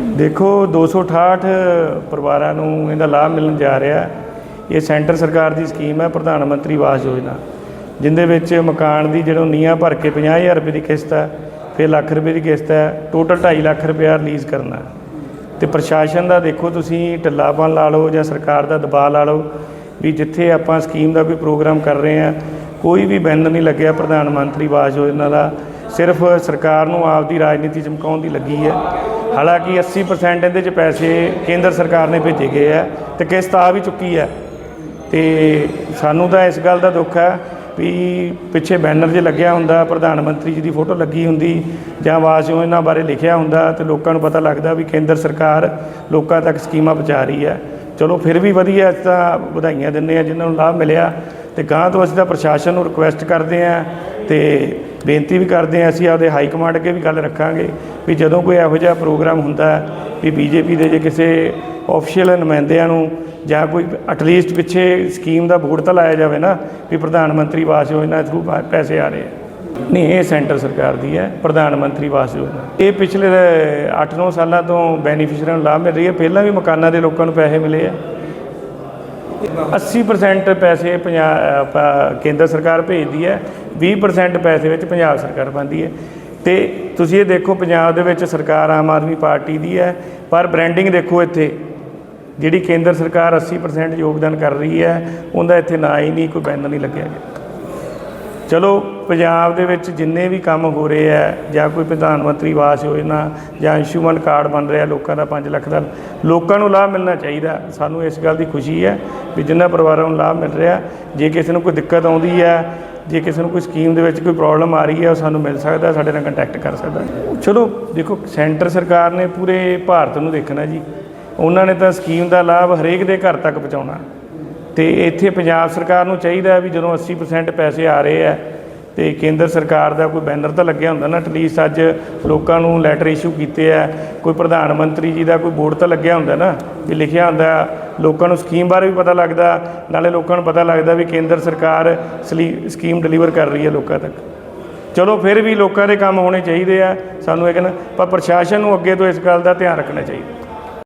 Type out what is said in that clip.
ਦੇਖੋ 268 ਪਰਿਵਾਰਾਂ ਨੂੰ ਇਹਦਾ ਲਾਭ ਮਿਲਣ ਜਾ ਰਿਹਾ ਇਹ ਸੈਂਟਰ ਸਰਕਾਰ ਦੀ ਸਕੀਮ ਹੈ, ਪ੍ਰਧਾਨ ਮੰਤਰੀ ਆਵਾਸ ਯੋਜਨਾ, ਜਿੰਦੇ ਵਿੱਚ ਮਕਾਨ ਦੀ ਜਦੋਂ ਨੀਹਾਂ ਭਰ ਕੇ 50000 ਰੁਪਏ ਦੀ ਕਿਸ਼ਤ ਹੈ, ਫਿਰ ਲੱਖ ਰੁਪਏ ਦੀ ਕਿਸ਼ਤ ਹੈ, ਟੋਟਲ 2.5 ਲੱਖ ਰੁਪਏ ਰਿਲੀਜ਼ ਕਰਨਾ ਹੈ। ਤੇ ਪ੍ਰਸ਼ਾਸਨ ਦਾ ਦੇਖੋ, ਤੁਸੀਂ ਢਿੱਲਾਪਨ ਲਾ ਲਓ ਜਾਂ ਸਰਕਾਰ ਦਾ ਦਬਾਅ ਲਾ ਲਓ ਵੀ ਜਿੱਥੇ ਆਪਾਂ ਸਕੀਮ ਦਾ ਕੋਈ ਪ੍ਰੋਗਰਾਮ ਕਰ ਰਹੇ ਆ ਕੋਈ ਵੀ ਬੈਨਰ ਨਹੀਂ ਲੱਗਿਆ ਪ੍ਰਧਾਨ ਮੰਤਰੀ ਆਵਾਸ ਯੋਜਨਾ ਦਾ ਸਿਰਫ ਸਰਕਾਰ ਨੂੰ ਆਪਦੀ ਰਾਜਨੀਤੀ ਚਮਕਾਉਣ ਦੀ ਲੱਗੀ ਹੈ। ਹਾਲਾਂਕਿ 80% ਇਹਦੇ 'ਚ ਪੈਸੇ ਕੇਂਦਰ ਸਰਕਾਰ ਨੇ ਭੇਜੇ ਗਏ ਆ ਤੇ ਕਿਸ਼ਤ ਆ ਵੀ ਚੁੱਕੀ ਹੈ। ਤੇ ਸਾਨੂੰ ਤਾਂ ਇਸ ਗੱਲ ਦਾ ਦੁੱਖ ਹੈ ਵੀ ਪਿੱਛੇ ਬੈਨਰ ਜੇ ਲੱਗਿਆ ਹੁੰਦਾ, ਪ੍ਰਧਾਨ ਮੰਤਰੀ ਜੀ ਦੀ ਫੋਟੋ ਲੱਗੀ ਹੁੰਦੀ ਜਾਂ ਆਵਾਸ ਯੋਜਨਾ ਬਾਰੇ ਲਿਖਿਆ ਹੁੰਦਾ ਤੇ ਲੋਕਾਂ ਨੂੰ ਪਤਾ ਲੱਗਦਾ ਵੀ ਕੇਂਦਰ ਸਰਕਾਰ ਲੋਕਾਂ ਤੱਕ ਸਕੀਮਾਂ ਪਹੁੰਚਾ ਰਹੀ ਹੈ। ਚਲੋ ਫਿਰ ਵੀ ਵਧੀਆ ਅਸੀਂ ਤਾਂ ਵਧਾਈਆਂ ਦਿੰਦੇ ਆ ਜਿਨ੍ਹਾਂ ਨੂੰ ਲਾਭ ਮਿਲਿਆ ਤੇ ਗਾਂ ਤੋਂ ਅਸੀਂ ਤਾਂ ਪ੍ਰਸ਼ਾਸਨ ਨੂੰ ਰਿਕੁਐਸਟ ਕਰਦੇ ਆ ਤੇ ਬੇਨਤੀ ਵੀ ਕਰਦੇ ਹਾਂ, ਅਸੀਂ ਆਪਦੇ ਹਾਈ ਕਮਾਂਡ ਅੱਗੇ ਵੀ ਗੱਲ ਰੱਖਾਂਗੇ ਵੀ ਜਦੋਂ ਕੋਈ ਇਹੋ ਜਿਹਾ ਪ੍ਰੋਗਰਾਮ ਹੁੰਦਾ ਹੈ ਵੀ ਬੀਜੇਪੀ ਦੇ ਜੇ ਕਿਸੇ ਆਫੀਸ਼ੀਅਲ ਨੁਮਾਇੰਦਿਆਂ ਨੂੰ ਜਾਂ ਕੋਈ ਐਟਲੀਸਟ ਪਿੱਛੇ ਸਕੀਮ ਦਾ ਬੋਰਡ ਤਾਂ ਲਾਇਆ ਜਾਵੇ ਨਾ ਵੀ ਪ੍ਰਧਾਨ ਮੰਤਰੀ ਆਵਾਸ ਯੋਜਨਾ ਥਰੂ ਪੈਸੇ ਆ ਰਹੇ ਆ। ਨਹੀਂ, ਇਹ ਸੈਂਟਰ ਸਰਕਾਰ ਦੀ ਹੈ, ਪ੍ਰਧਾਨ ਮੰਤਰੀ ਆਵਾਸ ਯੋਜਨਾ। ਇਹ ਪਿਛਲੇ 8-9 ਸਾਲਾਂ ਤੋਂ ਬੈਨੀਫੀਸ਼ੀਅਰਾਂ ਨੂੰ ਲਾਭ ਮਿਲ ਰਹੀ ਹੈ। ਪਹਿਲਾਂ ਵੀ ਮਕਾਨਾਂ ਦੇ ਲੋਕਾਂ ਨੂੰ ਪੈਸੇ ਮਿਲੇ ਆ। 80% ਪੈਸੇ ਪੰਜਾਬ ਕੇਂਦਰ ਸਰਕਾਰ ਭੇਜਦੀ ਹੈ 20% ਪੈਸੇ ਵਿੱਚ ਪੰਜਾਬ ਸਰਕਾਰ ਪਾਉਂਦੀ ਹੈ। ਤੇ ਤੁਸੀਂ ਇਹ ਦੇਖੋ, ਪੰਜਾਬ ਦੇ ਵਿੱਚ ਸਰਕਾਰ ਆਮ ਆਦਮੀ ਪਾਰਟੀ ਦੀ ਹੈ, ਪਰ ਬ੍ਰਾਂਡਿੰਗ ਦੇਖੋ ਇੱਥੇ। ਜਿਹੜੀ ਕੇਂਦਰ ਸਰਕਾਰ 80% ਯੋਗਦਾਨ ਕਰ ਰਹੀ ਹੈ, ਉਹਦਾ ਇੱਥੇ ਨਾ ਹੀ ਨਹੀਂ, ਕੋਈ ਬੈਨਰ ਨਹੀਂ ਲੱਗਿਆ। ਗਿਆ ਚਲੋ, ਪੰਜਾਬ ਦੇ ਵਿੱਚ ਜਿੰਨੇ ਵੀ ਕੰਮ ਹੋ ਰਹੇ ਆ, ਜਾਂ ਕੋਈ ਪ੍ਰਧਾਨ ਮੰਤਰੀ ਆਵਾਸ ਯੋਜਨਾ ਜਾਂ ਅੰਸ਼ੂਮਨ ਕਾਰਡ ਬਣ ਰਿਹਾ ਲੋਕਾਂ ਦਾ 5 ਲੱਖ ਦਾ, ਲੋਕਾਂ ਨੂੰ ਲਾਭ ਮਿਲਣਾ ਚਾਹੀਦਾ। ਸਾਨੂੰ ਇਸ ਗੱਲ ਦੀ ਖੁਸ਼ੀ ਹੈ ਵੀ ਜਿਨ੍ਹਾਂ ਪਰਿਵਾਰਾਂ ਨੂੰ ਲਾਭ ਮਿਲ ਰਿਹਾ, ਜੇ ਕਿਸੇ ਨੂੰ ਕੋਈ ਦਿੱਕਤ ਆਉਂਦੀ ਹੈ, ਜੇ ਕਿਸੇ ਨੂੰ ਕੋਈ ਸਕੀਮ ਦੇ ਵਿੱਚ ਕੋਈ ਪ੍ਰੋਬਲਮ ਆ ਰਹੀ ਹੈ, ਉਹ ਸਾਨੂੰ ਮਿਲ ਸਕਦਾ, ਸਾਡੇ ਨਾਲ ਕੰਟੈਕਟ ਕਰ ਸਕਦਾ। ਚਲੋ, ਦੇਖੋ, ਸੈਂਟਰ ਸਰਕਾਰ ਨੇ ਪੂਰੇ ਭਾਰਤ ਨੂੰ ਦੇਖਣਾ ਜੀ। ਉਹਨਾਂ ਨੇ ਤਾਂ ਸਕੀਮ ਦਾ ਲਾਭ ਹਰੇਕ ਦੇ ਘਰ ਤੱਕ ਪਹੁੰਚਾਉਣਾ। ਤੇ ਇੱਥੇ ਪੰਜਾਬ ਸਰਕਾਰ ਨੂੰ ਚਾਹੀਦਾ ਵੀ ਜਦੋਂ 80% ਪੈਸੇ ਆ ਰਹੇ ਆ, ਤੇ ਕੇਂਦਰ ਸਰਕਾਰ ਦਾ ਕੋਈ ਬੈਨਰ ਤਾਂ ਲੱਗਿਆ ਹੁੰਦਾ ਨਾ ਐਟਲੀਸਟ ਅੱਜ ਲੋਕਾਂ ਨੂੰ ਲੈਟਰ ਇਸ਼ੂ ਕੀਤੇ ਆ, ਕੋਈ ਪ੍ਰਧਾਨ ਮੰਤਰੀ ਜੀ ਦਾ ਕੋਈ ਬੋਰਡ ਤਾਂ ਲੱਗਿਆ ਹੁੰਦਾ ਨਾ, ਵੀ ਲਿਖਿਆ ਹੁੰਦਾ, ਲੋਕਾਂ ਨੂੰ ਸਕੀਮ ਬਾਰੇ ਵੀ ਪਤਾ ਲੱਗਦਾ, ਨਾਲੇ ਲੋਕਾਂ ਨੂੰ ਪਤਾ ਲੱਗਦਾ ਵੀ ਕੇਂਦਰ ਸਰਕਾਰ ਸਲੀ- ਸਕੀਮ ਡਿਲੀਵਰ ਕਰ ਰਹੀ ਹੈ ਲੋਕਾਂ ਤੱਕ। ਚਲੋ ਫਿਰ ਵੀ ਲੋਕਾਂ ਦੇ ਕੰਮ ਹੋਣੇ ਚਾਹੀਦੇ ਆ, ਸਾਨੂੰ ਇਹ ਕਹਿੰਦਾ ਪਰ ਪ੍ਰਸ਼ਾਸਨ ਨੂੰ ਅੱਗੇ ਤੋਂ ਇਸ ਗੱਲ ਦਾ ਧਿਆਨ ਰੱਖਣਾ ਚਾਹੀਦਾ।